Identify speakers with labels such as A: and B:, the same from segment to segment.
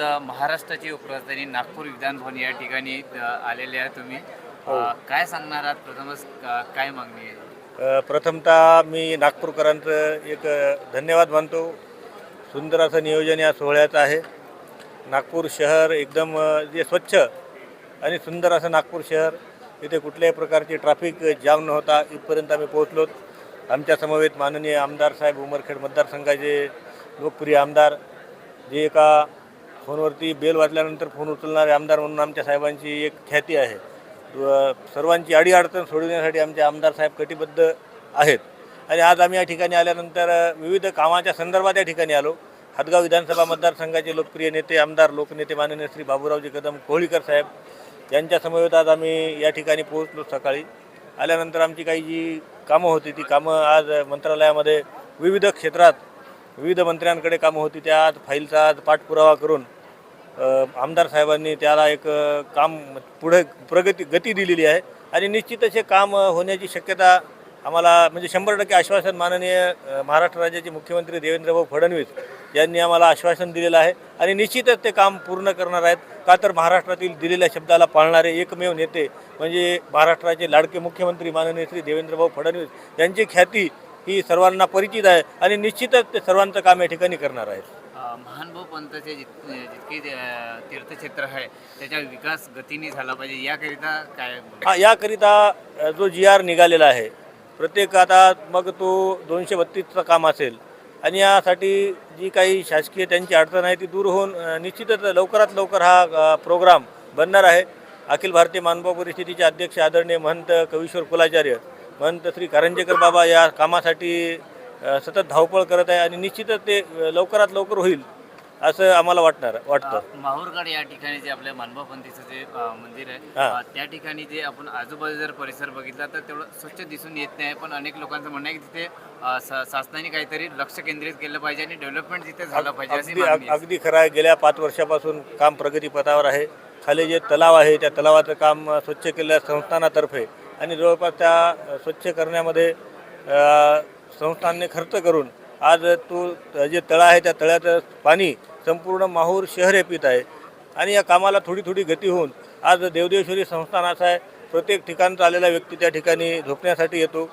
A: महाराष्ट्राची उपराजधानी नागपूर विधान भवन या ठिकाणी आलेले आहे तुम्ही. अ, काय सांगणार आहात? प्रथमच काय मागणी आहे?
B: प्रथमतः मी नागपूरकरांचं एक धन्यवाद मानतो. सुंदर असं नियोजन या सोहळ्याचं आहे. नागपूर शहर एकदम जे स्वच्छ आणि सुंदर असं नागपूर शहर इथे कुठल्याही प्रकारची ट्रॅफिक जाम न होता इथपर्यंत आम्ही पोहोचलो. आमच्या समवेत माननीय आमदार साहेब उमरखेड मतदारसंघाचे लोकप्रिय आमदार जे एका फोनवरती बेल वाजल्यानंतर फोन उचलणारे आमदार म्हणून आमच्या साहेबांची एक ख्याती आहे. व सर्वांची अडीअडचण सोडवण्यासाठी आमचे आमदार साहेब कटिबद्ध आहेत. आणि आज आम्ही या ठिकाणी आल्यानंतर विविध कामाच्या संदर्भात या ठिकाणी आलो. हदगाव विधानसभा मतदारसंघाचे लोकप्रिय नेते आमदार लोकनेते माननीय श्री बाबूरावजी कदम कोहळीकर साहेब यांच्या समवेत आज आम्ही या ठिकाणी पोहोचलो सकाळी. आल्यानंतर आमची काही जी कामं होती ती कामं आज मंत्रालयामध्ये विविध क्षेत्रात विविध मंत्र्यांकडे कामं होती त्या आज फाईलचा आज पाठपुरावा करून आमदार साहेबांनी त्याला एक काम पुढे प्रगती गती दिलेली आहे. आणि निश्चितच हे काम होण्याची शक्यता आम्हाला म्हणजे शंभर टक्के आश्वासन माननीय महाराष्ट्र राज्याचे मुख्यमंत्री देवेंद्रभाऊ फडणवीस यांनी आम्हाला आश्वासन दिलेलं आहे. आणि निश्चितच ते काम पूर्ण करणार आहेत. का तर महाराष्ट्रातील दिलेल्या शब्दाला पाळणारे एकमेव नेते म्हणजे महाराष्ट्राचे लाडके मुख्यमंत्री माननीय श्री देवेंद्रभाऊ फडणवीस यांची ख्याती ही सर्वांना परिचित आहे. आणि निश्चितच ते सर्वांचं काम या ठिकाणी करणार आहेत.
A: महानुभव जित जितके तीर्थक्षेत्र आहे त्याचा विकास गतीने झाला पाहिजे याकरिता काय
B: हा याकरिता जो जी आर निघालेला आहे प्रत्येक आता मग तो दोनशे बत्तीसचं काम असेल आणि यासाठी जी काही शासकीय त्यांची अडचण आहे ती दूर होऊन निश्चितच लवकरात लवकर हा प्रोग्राम बनणार आहे. अखिल भारतीय मानभाव परिस्थितीचे अध्यक्ष आदरणीय महंत कवीश्वर कुलाचार्य महंत श्री कारंजेकर बाबा या कामासाठी सतत धावपळ करत आहे आणि निश्चितच ते लवकरात लवकर होईल असं आम्हाला वाटणार वाटतं
A: माहूरगड या ठिकाणी जे आपल्या मानभाव पंथीचं जे अ, मंदिर आहे
B: हा.
A: त्या ठिकाणी जे आपण आजूबाजू जर परिसर बघितला तर तेवढं स्वच्छ दिसून येत नाही पण अनेक लोकांचं म्हणणं आहे की तिथे अ, श- शासनाने काहीतरी लक्ष केंद्रित केलं पाहिजे आणि डेव्हलपमेंट तिथे झालं पाहिजे अशी
B: अगदी
A: मागणी आहे.
B: अगदी खरं आहे गेल्या पाच वर्षापासून काम प्रगतीपथावर आहे खाली जे तलाव आहे त्या तलावाचं काम स्वच्छ केलेल्या संस्थानातर्फे आणि जवळपास त्या स्वच्छ करण्यामध्ये अ, संस्थांनी खर्च करून आज तो जे तळा आहे त्या तळ्याचं पाणी संपूर्ण माहूर शहर हे पित आहे. आणि या कामाला थोडी थोडी गती होऊन आज देवदेश्वरी संस्थान असं आहे. प्रत्येक ठिकाणचा आलेला व्यक्ती त्या ठिकाणी झोपण्यासाठी येतो.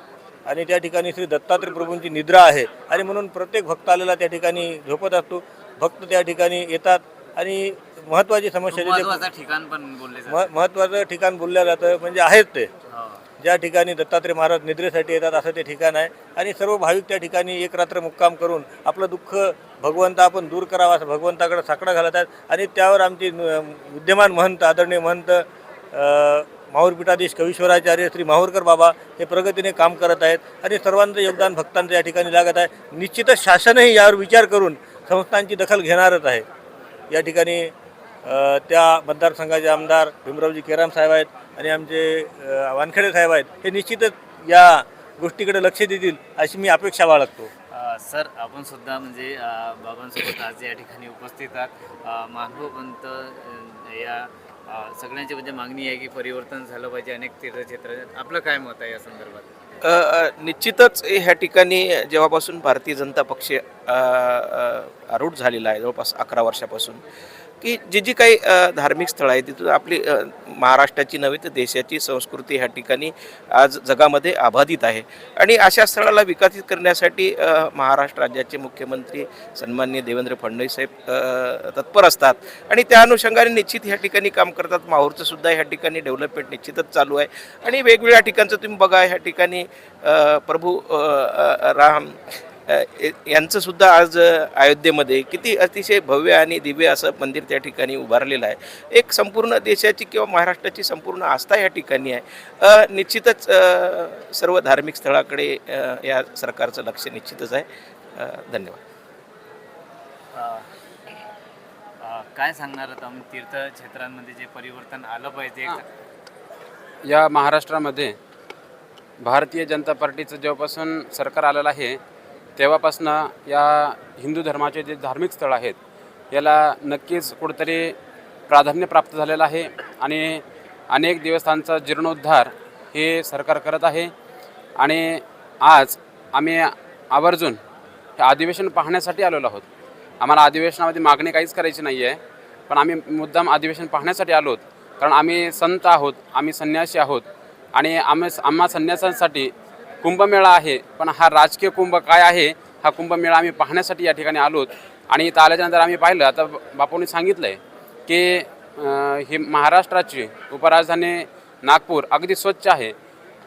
B: आणि त्या ठिकाणी श्री दत्तात्रय प्रभूंची निद्रा आहे. आणि म्हणून प्रत्येक भक्त आलेला त्या ठिकाणी झोपत असतो. भक्त त्या ठिकाणी येतात. आणि महत्त्वाची समस्या
A: ठिकाण पण बोलले
B: महत्त्वाचं ठिकाण बोललं जातं म्हणजे आहेच ते.
A: हो.
B: ज्या ठिकाणी दत्तात्रय महाराज निद्रेसाठी येतात असं ते ठिकाण आहे. आणि सर्व भाविक त्या ठिकाणी एक रात्र मुक्काम करून आपलं दुःख भगवंत आपण दूर करावं असं भगवंताकडे साकडा घालत आहेत. आणि त्यावर आमचे विद्यमान महंत आदरणीय महंत माहूरपीठाधीश माहूर कवीश्वराचार्य श्री माहूरकर बाबा हे प्रगतीने काम करत आहेत. आणि सर्वांचं योगदान भक्तांचं या ठिकाणी लागत आहे. निश्चितच शासनही यावर विचार करून संस्थांची दखल घेणारच आहे. या ठिकाणी त्या मतदारसंघाचे आमदार भीमरावजी केराम साहेब आहेत. आणि आमचे वानखेडे साहेब आहेत हे निश्चितच या गोष्टीकडे लक्ष देतील अशी मी अपेक्षा बाळगतो.
A: सर आपण सुद्धा म्हणजे बाबांसोबत आज या ठिकाणी उपस्थित आहात. अ, या सगळ्यांची म्हणजे मागणी आहे की परिवर्तन झालं पाहिजे अनेक तीर्थक्षेत्र. आपलं काय मत आहे या संदर्भात?
C: निश्चितच ह्या ठिकाणी जेव्हापासून भारतीय जनता पक्ष आरूढ झालेला आहे जवळपास अकरा वर्षापासून की जी जी काही धार्मिक स्थळं आहेत तिथून आपली महाराष्ट्राची नव्हे तर देशाची संस्कृती ह्या ठिकाणी आज जगामध्ये अबाधित आहे. आणि अशा स्थळाला विकसित करण्यासाठी महाराष्ट्र राज्याचे मुख्यमंत्री सन्माननीय देवेंद्र फडणवीस साहेब तत्पर असतात. आणि त्या अनुषंगाने निश्चित ह्या ठिकाणी काम करतात. माहूरचं सुद्धा ह्या ठिकाणी डेव्हलपमेंट निश्चितच चालू आहे. आणि वेगवेगळ्या ठिकाणचं तुम्ही बघा ह्या ठिकाणी प्रभू राम अ, ए- यांचं सुद्धा आज अयोध्येमध्ये किती अतिशय भव्य आणि दिव्य असं मंदिर त्या ठिकाणी उभारलेलं आहे. एक संपूर्ण देशाची किंवा महाराष्ट्राची संपूर्ण आस्था या ठिकाणी आहे. निश्चितच सर्व धार्मिक स्थळाकडे या सरकारचं लक्ष निश्चितच आहे. धन्यवाद.
A: काय सांगणार तीर्थक्षेत्रांमध्ये जे परिवर्तन आलं पाहिजे?
D: या महाराष्ट्रामध्ये भारतीय जनता पार्टीचं जेव्हापासून सरकार आलेलं आहे तेव्हापासनं या हिंदू धर्माचे जे धार्मिक स्थळ आहेत याला नक्कीच कुठंतरी प्राधान्य प्राप्त झालेलं आहे आणि अनेक देवस्थानचा जीर्णोद्धार हे सरकार करत आहे. आणि आज आम्ही आवर्जून हे अधिवेशन पाहण्यासाठी आलेलो आहोत. आम्हाला अधिवेशनामध्ये मागणी काहीच करायची नाही आहे पण आम्ही मुद्दाम अधिवेशन पाहण्यासाठी आलोत कारण आम्ही संत आहोत आम्ही संन्यासी आहोत आणि आम्ही आम्हा संन्यासांसाठी कुंभमेळा आहे पण हा राजकीय कुंभ काय आहे हा कुंभमेळा आम्ही पाहण्यासाठी या ठिकाणी आलोत. आणि इथं आल्याच्यानंतर आम्ही पाहिलं आता बापूंनी सांगितलं आहे की हे ही महाराष्ट्राची उपराजधानी नागपूर अगदी स्वच्छ आहे.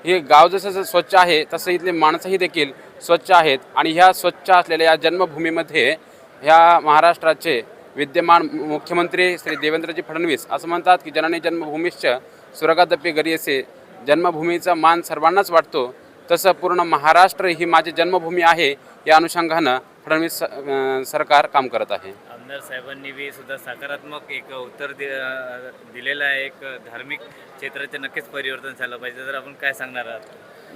D: हे गाव जसं जसं स्वच्छ आहे तसं इथले माणसंही देखील स्वच्छ आहेत. आणि ह्या स्वच्छ असलेल्या या जन्मभूमीमध्ये ह्या महाराष्ट्राचे विद्यमान मुख्यमंत्री श्री देवेंद्रजी फडणवीस असं म्हणतात की जननी जन्मभूमीश्च स्वर्गादप्पी गरी असे जन्मभूमीचा मान सर्वांनाच वाटतो. तसं पूर्ण महाराष्ट्र ही माझी जन्मभूमी आहे या अनुषंगानं फडणवीस सरकार काम करत आहे.
A: आमदार साहेबांनी बी सुद्धा सकारात्मक एक उत्तर दिलेलं आहे एक धार्मिक क्षेत्राचे नक्कीच परिवर्तन झालं पाहिजे. तर आपण काय सांगणार आहात?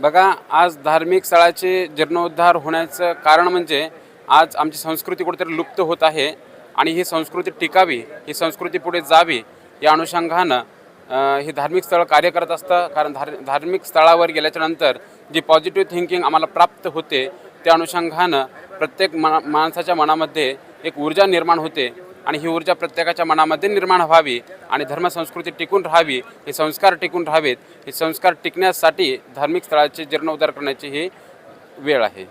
D: बघा आज धार्मिक स्थळाचे जीर्णोद्धार होण्याचं कारण म्हणजे आज आमची संस्कृती कुठेतरी लुप्त होत आहे आणि ही संस्कृती टिकावी ही संस्कृती पुढे जावी या अनुषंगानं हे धार्मिक स्थळ कार्य करत असतं. कारण धार धार्मिक स्थळावर गेल्याच्यानंतर जी पॉझिटिव्ह थिंकिंग आम्हाला प्राप्त होते त्या अनुषंगानं प्रत्येक मना माणसाच्या मनामध्ये एक ऊर्जा निर्माण होते आणि ही ऊर्जा प्रत्येकाच्या मनामध्ये निर्माण व्हावी आणि धर्मसंस्कृती टिकून राहावी हे संस्कार टिकून राहावेत हे संस्कार टिकण्यासाठी धार्मिक स्थळाचे जीर्णोद्धार करण्याची ही वेळ आहे.